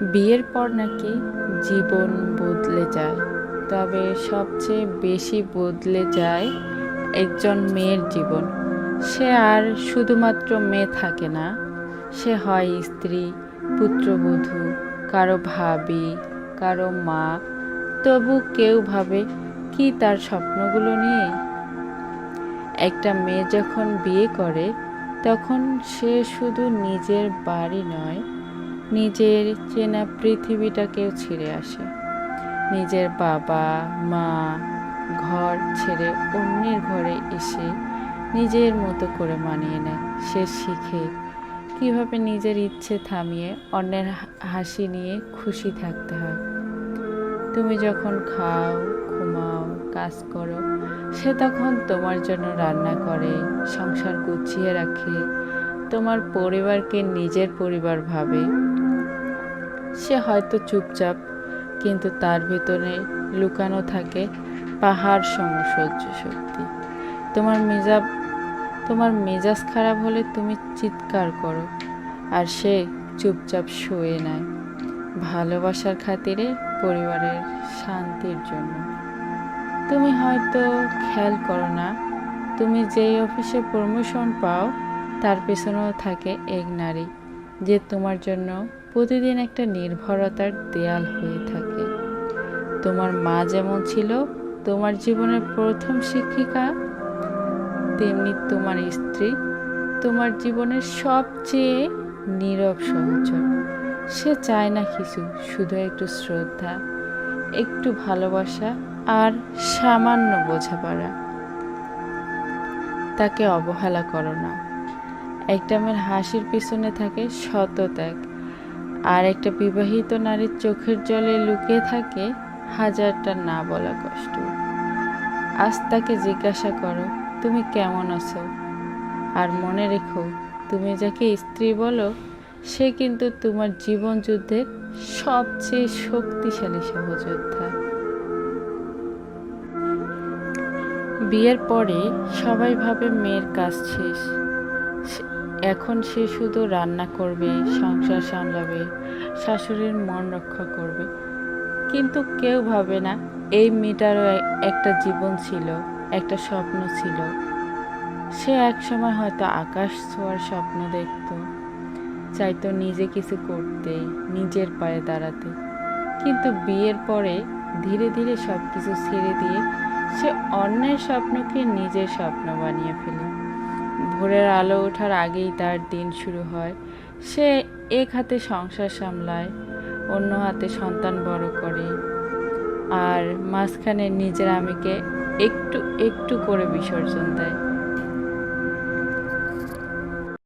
বিয়ের পর নাকি জীবন বদলে যায়। তবে সবচেয়ে বেশি বদলে যায় একজন মেয়ের জীবন। সে আর শুধুমাত্র মেয়ে থাকে না, সে হয় স্ত্রী, পুত্রবধূ, কারও ভাবি, কারও মা। তবু কেউ ভাবে কি তার স্বপ্নগুলো নিয়ে। একটা মেয়ে যখন বিয়ে করে, তখন সে শুধু নিজের বাড়ি নয় নিজের চেনা পৃথিবীটাকেও ছেড়ে আসে। নিজের বাবা, মা, ঘর ছেড়ে অন্যের ঘরে এসে নিজের মতো করে মানিয়ে নেয়। সে শিখে কীভাবে নিজের ইচ্ছে থামিয়ে অন্যের হাসি নিয়ে খুশি থাকতে হয়। তুমি যখন খাও, ঘুমাও, কাজ করো, সে তখন তোমার জন্য রান্না করে, সংসার গুছিয়ে রাখে। তোমার পরিবারকে নিজের পরিবার ভাবে। সে হয়তো চুপচাপ, কিন্তু তার ভিতরে লুকানো থাকে পাহাড় সম সহ্য শক্তি। তোমার মেজাব, তোমার মেজাজ খারাপ হলে তুমি চিৎকার করো, আর সে চুপচাপ শুয়ে নেয়, ভালোবাসার খাতিরে পরিবারের শান্তির জন্য। তুমি হয়তো খেয়াল করো না, তুমি যেই অফিসে প্রমোশন পাও, তার পেছনেও থাকে এক নারী, যে তোমার জন্য প্রতিদিন একটা নির্ভরতার দেয়াল হয়ে থাকে। তোমার মা যেমন ছিল, তোমার জীবনের প্রথম শিক্ষিকা, তেমনি তোমার স্ত্রী, তোমার জীবনের সবচেয়ে নীরব সহচর। সে চায় না কিছু, শুধু একটু শ্রদ্ধা, একটু ভালোবাসা আর সামান্য বোঝাপড়া। তাকে অবহেলা করো না। একটা মেয়ের হাসির পিছনে থাকে শত ত্যাগ। আর একটা বিবাহিত নারীর চোখের জলে লুকিয়ে থাকে হাজারটা না বলা কষ্ট। আজ তাকে জিজ্ঞাসা করো, তুমি কেমন আছো? আর মনে রেখো, তুমি যাকে স্ত্রী বলো, সে কিন্তু তোমার জীবন যুদ্ধের সবচেয়ে শক্তিশালী সহযোদ্ধা। বিয়ের পরে সবাই ভাবে মেয়ের কাজ শেষ। এখন সে শুধু রান্না করবে, সংসার সামলাবে, শাশুড়ির মন রক্ষা করবে। কিন্তু কেউ ভাবে না, এই মেয়েটারও একটা জীবন ছিল, একটা স্বপ্ন ছিল। সে একসময় হয়তো আকাশ ছোঁয়ার স্বপ্ন দেখত, চাইতো নিজে কিছু করতে, নিজের পায়ে দাঁড়াতে। কিন্তু বিয়ের পরে ধীরে ধীরে সব কিছু ছেড়ে দিয়ে সে অন্যের স্বপ্নকে নিজের স্বপ্ন বানিয়ে ফেলে। ভোরের আলো ওঠার আগেই তার দিন শুরু হয়। সে এক হাতে সংসার সামলায়, অন্য হাতে সন্তান বড় করে। আর মাঝখানে নিজের আমিকে একটু একটু করে বিসর্জন দেয়।